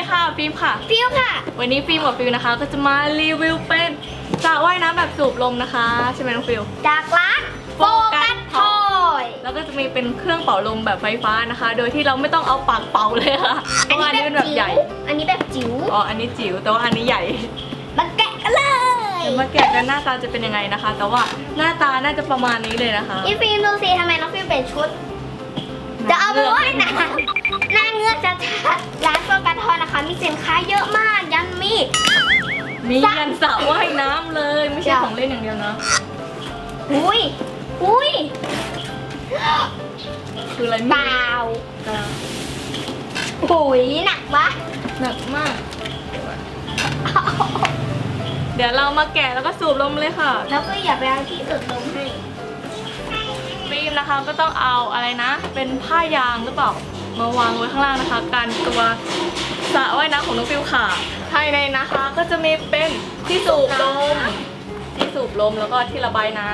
ดีค่ะฟิล์มค่ะ ฟิวค่ะ วันนี้ฟิล์มกับฟิลนะคะ ก็จะมารีวิวเป็นสระว่ายน้ำแบบสูบลมนะคะ ใช่ไหมน้องฟิลจากร้านโฟกัสทอยแล้วก็จะมีเป็นเครื่องเป่าลมแบบไฟฟ้านะคะ โดยที่เราไม่ต้องเอาปากเป่าเลยค่ะเพราะว่าอันนี้เป็นแบบใหญ่ อันนี้แบบจิ๋วอ๋อ อันนี้จิ๋วแต่ว่าอันนี้ใหญ่ มาแกะกันเลยเดี๋ยวมาแกะกันหน้าตาจะเป็นยังไงนะคะ แต่ว่าหน้าตาน่าจะประมาณนี้เลยนะคะพี่ฟิล์มดูสิทำไมน้องฟิล์มเป็นชุด จะเอาไปว่ายน้ำหน้าเงือกจะชัดร้านโฟ มีสินค้าเยอะมากยันมีมียันสระว่ายน้ำเลย ไม่ใช่จ้ะ ของเล่นอย่างเดียวนะอุ้ยอุ้ยคืออะไรเปไม่ล่ารู้โอ้ยหนักปะหนักมาก เดี๋ยวเรามาแกะแล้วก็สูบลมเลยค่ะแล้วก็อย่าไปเอาที่อื่นลงให้ฟิล์มนะคะก็ต้องเอาอะไรนะ เป็นผ้ายางหรือเปล่า มาวางไว้ข้างล่างนะคะกันตัวสระว่ายน้ำของน้องฟิลค่ะ ภายในนะคะก็จะมีเป็นที่สูบลม ที่สูบลมแล้วก็ที่ระบายน้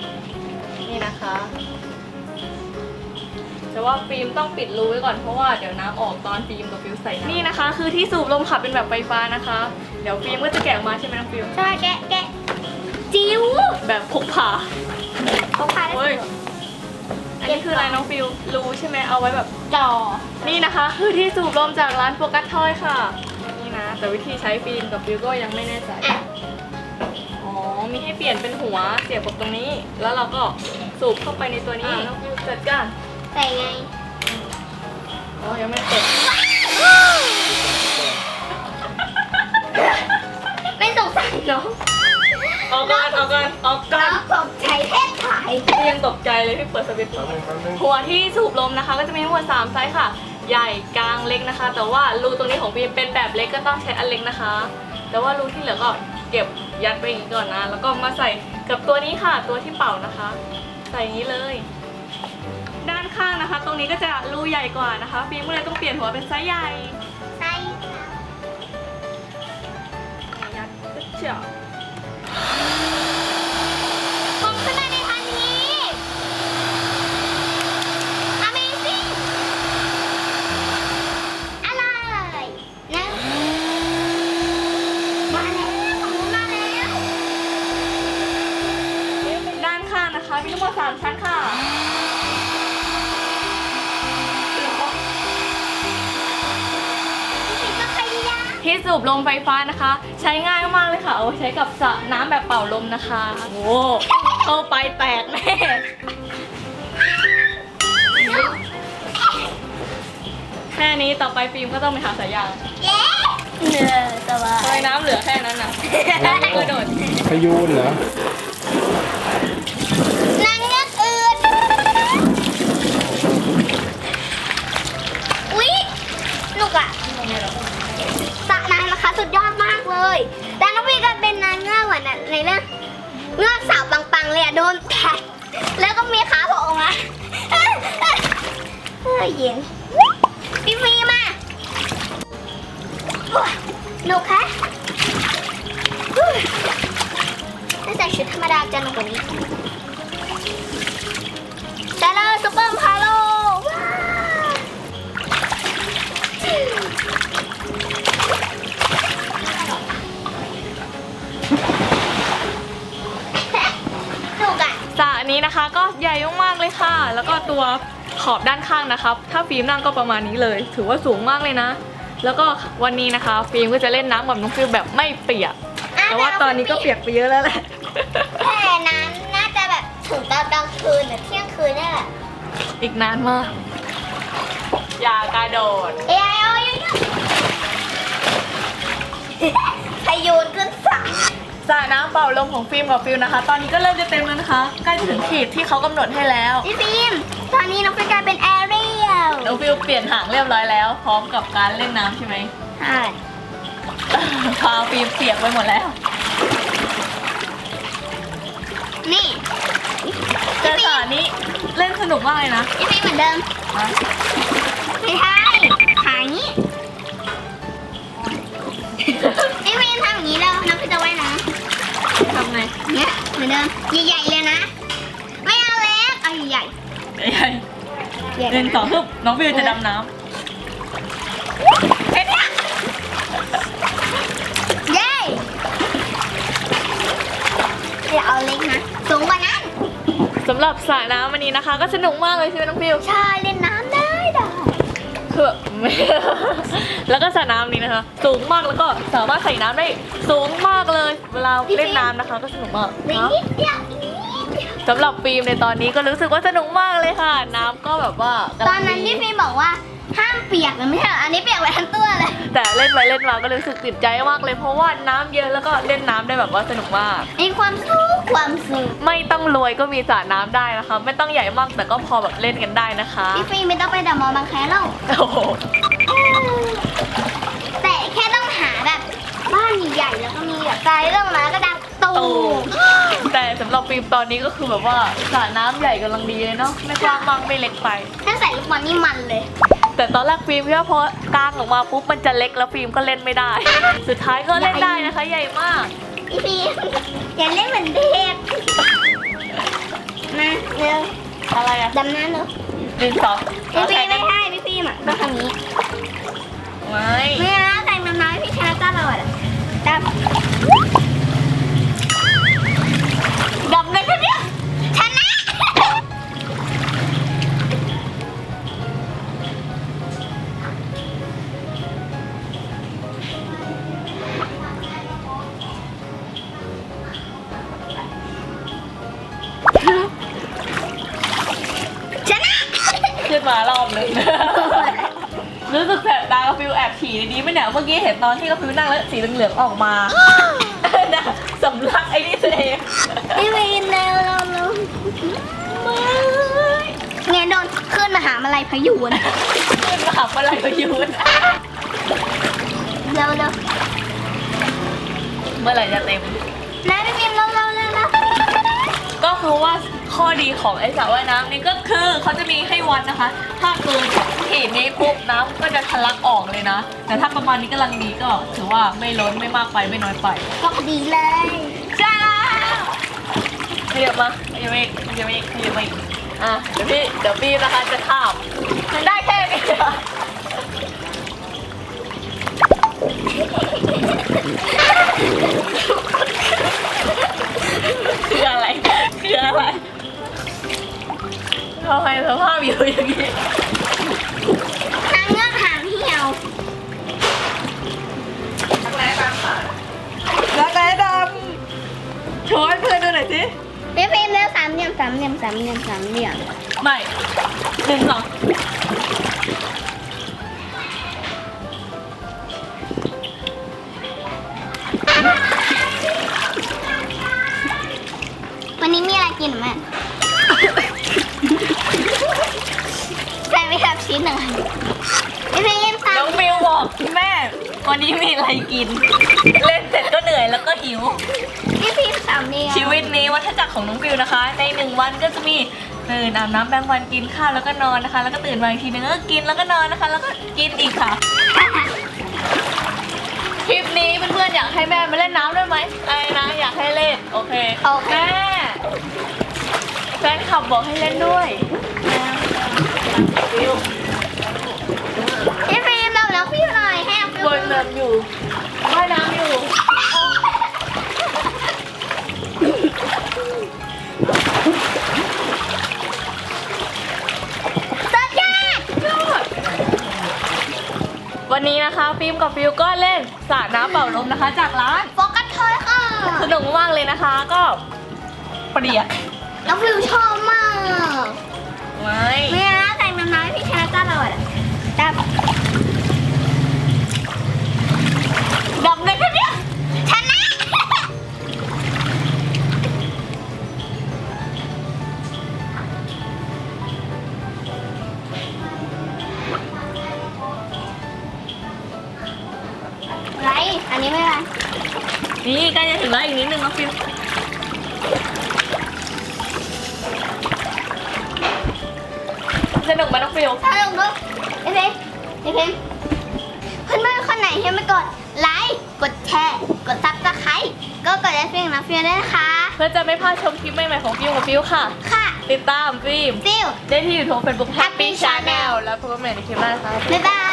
ำนี่นะคะ แต่ว่าฟิล์มต้องปิดรูไว้ก่อนเพราะว่าเดี๋ยวน้ำออกตอนฟิล์มกับฟิลใส่น้ำนี่นะคะ คือที่สูบลมค่ะเป็นแบบไฟฟ้านะคะ เดี๋ยวฟิล์มก็จะแกะออกมาใช่ไหมน้องฟิลใช่แกะแกะจิ๋วแบบพกพาเขาพาได้เฮ้ย อันนี้คืออะไรน้องฟิลรู้ใช่ไหมเอาไว้แบบจอนี่นะคะ คือที่สูบลมจากร้านโฟกัสทอยค่ะ นี่นะ แต่วิธีใช้ฟิล์มกับฟิลก็ยังไม่แน่ใจอะอ๋อ มีให้เปลี่ยนเป็นหัวเสียบกับตรงนี้ แล้วเราก็สูบเข้าไปในตัวนี้น้องฟิลจัดการใส่ไงอ๋อยังไม่ได้เปิดไม่สงสารน้องออกก่อนออกก่อนออกก่อน้ ยพี่ยังตกใจเลยพี่เปิดสวิตช์หัวที่สูบลมนะคะ ก็จะมีทั้งหมด3ไซส์ค่ะ ใหญ่กลางเล็กนะคะ แต่ว่ารูตรงนี้ของฟิล์มเป็นแบบเล็กก็ต้องใช้อันเล็กนะคะ แต่ว่ารูที่เหลือก็เก็บยัดไปอย่างนี้ก่อนนะ แล้วก็มาใส่กับตัวนี้ค่ะ ตัวที่เป่านะคะ ใส่อย่างนี้เลย ด้านข้างนะคะ ตรงนี้ก็จะรูใหญ่กว่านะคะฟิล์มก็เลยต้องเปลี่ยนหัวเป็นไซส์ใหญ่ใส่ยัดเฉียวายามที่สูบลมไฟฟ้านะคะ ใช้ง่ายมากเลยค่ะ เอาไว้ใช้กับสระน้ำแบบเป่าลมนะคะ โอ้เข้าไปแตกแน่แค่นี้ต่อไปฟิล์มก็ต้องไปหาสายยางเย้เนอสบาทำไมยน้ำเหลือแค่นั้นน่ะแล้วก็กระโดดพยูนเหรอนางเงือกอื่นอุ๊ยหนุกอะสระน้ำนะคะ สุดยอดมากเลย แต่น้องพี่ก็เป็นนางเงือกเหมือนในเรื่องเงือกสาวปังๆเลยอะโดนแทะแล้วก็มีขาโผล่ออกมาเฮ้ยเย็นพี่ฟีมาหนุกคะถ้าใส่ชุดธรรมดาจะหนุกกว่านี้ ก็ใหญ่มากๆเลยค่ะ แล้วก็ตัวขอบด้านข้างนะคะถ้าฟิล์มนั่งก็ประมาณนี้เลย ถือว่าสูงมากเลยนะ แล้วก็วันนี้นะคะฟิล์มก็จะเล่นน้ำกับน้องฟิลแบบไม่เปียก แต่ว่าตอนนี้ก็เปียกไปเยอะแล้วแหละแต่นั้นน่าจะแบบถึงตอนกลางคืนหรือเที่ยงคืนนี่แหละ อีกนานมาก อย่ากระโดดเอ้ยโอ้ยพยูนขึ้นฝั่ง สระน้ำเป่าลมของฟิล์มกับฟิลนะคะ ตอนนี้ก็เริ่มจะเต็มแล้วนะคะใกล้จะถึงขีดที่เขากำหนดให้แล้วพี่ฟิล์มตอนนี้น้องเป็นกลายเป็นแอเรียลน้องฟิลเปลี่ยนหางเรียบร้อยแล้ว พร้อมกับการเล่นน้ำใช่ไหม ใช่พาฟิล์มเปียกไปหมดแล้วนี่แต่สระนี้เล่นสนุกมากเลยนะพี่ฟิล์มเหมือนเดิมอะไม่ใช่ขาอย่างนี้ ทำไงเนี้ยเหมือนเดิมใหญ่ๆเลยนะ ไม่เอาเล็กเอาใหญ่ใหญ่ๆใหญ่นึ่งสองฮึบน้องวิวจะดำน้ำเย้เราเล็กนะสูงกว่านั้นสำหรับสระน้ำวันนี้นะคะ ก็สนุกมากเลยใช่ไหมน้องฟิวใช่เล่นน้ำได้ดอกคือ แบบแล้วก็สระน้ำนี้นะคะ สูงมากแล้วก็สามารถใส่น้ำได้สูงมากเลย เวลาเล่นน้ำนะคะ ก็สนุกมากนิเนาะดเดียวนิดเดียวสำหรับฟิล์มในตอนนี้ก็รู้สึกว่าสนุกมากเลยค่ะ น้ำก็แบบว่ากำตลัอนงนั้นดี ที่พี่บอกว่า ห้ามเปียกนะไม่ใช่เหรออันนี้เปียกไปทั้งตัวเลย แต่เล่นไปเล่นมาก็รู้สึกติดใจมากเลย เพราะว่าน้ำเยอะแล้วก็เล่นน้ำได้แบบว่าสนุกมาก มีความสุขความสุขไม่ต้องรวยก็มีสระน้ำได้นะคะ ไม่ต้องใหญ่มากแต่ก็พอแบบเล่นกันได้นะคะพี่ฟีไม่ต้องไปเดอะมอลล์บางแคแล้ว โอ้โหแต่แค่ต้องหาแบบบ้านใหญ่ๆแล้วก็มีแบบไกลเรื่องมาแล้วก็ดังตูตูมแต่สำหรับฟิล์มตอนนี้ก็คือแบบว่าสระน้ำใหญ่กำลังดีเลยเนาะไม่กว้างมากไม่เล็กไป ถ้าใส่ลูกบอลนี่มันเลย แต่ตอนแรกฟิล์มคิดว่าพอกางออกมาปุ๊บมันจะเล็กแล้วฟิล์มก็เล่นไม่ได้ สุดท้ายก็เล่นได้นะคะ ใหญ่มากพี่ฟีอย่าเล่นเหมือนเด็กมาเร็วอะไรอะดำน้ำเร็วดินสอพี่ฟีเอาไม่แค่นี้ นึง รู้สึกแสบตากระฟิวแอบฉี่ดีไหมเนี่ยเมื่อกี้เห็นตอนที่กระฟิวนั่งแล้วสีเหลืองๆออกมา นะสำลักไอ้นี่ตัวเองพี่ฟีเร็วเร็วเร็วไงโดนขึ้นมาหาอะไรพายุนะขึ้นมาขับอะไรประยุทธ์เร็วเร็วเมื่อไหร่จะเต็ม นะพี่ฟีเร็วเร็วเร็วเร็วก็คือว่า ข้อดีของไอ้สระว่ายน้ำนี่ก็คือเขาจะมีให้วัดนะคะ ถ้าเกินขีดนี้ปุ๊บน้ำก็จะทะลักออกเลยนะ แต่ถ้าประมาณนี้กำลังดีก็ถือว่าไม่ล้นไม่มากไปไม่น้อยไป ก็ดีเลยใช่แล้วขยับมาขยับมาอีกขยับมาอีกขยับมาอีกอะเดี๋ยวพี่เดี๋ยวพี่นะคะจะข้ามมันได้แค่นี้ สามเหลี่ยมสามเหลี่ยมสามเหลี่ยมสามเหลี่ยมไม่หนึ่งสองวันนี้มีอะไรกินหรือแม่ใส่ไปแบบชิ้นหนึ่งพี่ฟีเล่นสามน้องมิวบอกแม่ วันนี้มีอะไรกิน เล่นเสร็จก็เหนื่อยแล้วก็หิว พี่ฟีสามเหลี่ยมชีวิตนี้วัฏจักรของน้องฟิวนะคะ ในหนึ่งวันก็จะมีตื่นอาบน้ำแปรงฟันกินข้าวแล้วก็นอนนะคะ แล้วก็ตื่นมาอีกทีนึงก็กินแล้วก็นอนนะคะ แล้วก็กินอีกค่ะ คลิปนี้เพื่อนๆอยากให้แม่มาเล่นน้ำด้วยไหมอะไรนะอยากให้เล่นโอเคโอเค แม่แฟนคลับบอกให้เล่นด้วยฟิว สระน้ำเป่าลมนะคะ จากร้านโฟกัสทอยค่ะ สนุกมากเลยนะคะ ก็เปรียดน้องฟิวชอบมากไม่เนี่ยนะแต่งน้ำน้ำพี่ชนะจ้าเราอะดับดำเลยแค่เนี้ย ถึงแล้วอีกนิดนึงน้องฟิวสนุกไหมน้องฟิวถ้าลงก็ไอ้เพลงไอ้เพลงเพื่อนคนไหนที่ไม่กดไลค์กดแชร์กดซับสไครต์ก็กดไลค์เพลงนะฟิวด้วยนะคะ เพื่อจะไม่พลาดชมคลิปใหม่ๆของฟิวกับฟิวค่ะ ค่ะ ติดตามฟิลฟิวได้ที่ยูทูบเฟซบุ๊ก Happy Happy Channel Channel แล้วพบกันใหม่ในคลิปหน้านะคะบ๊ายบาย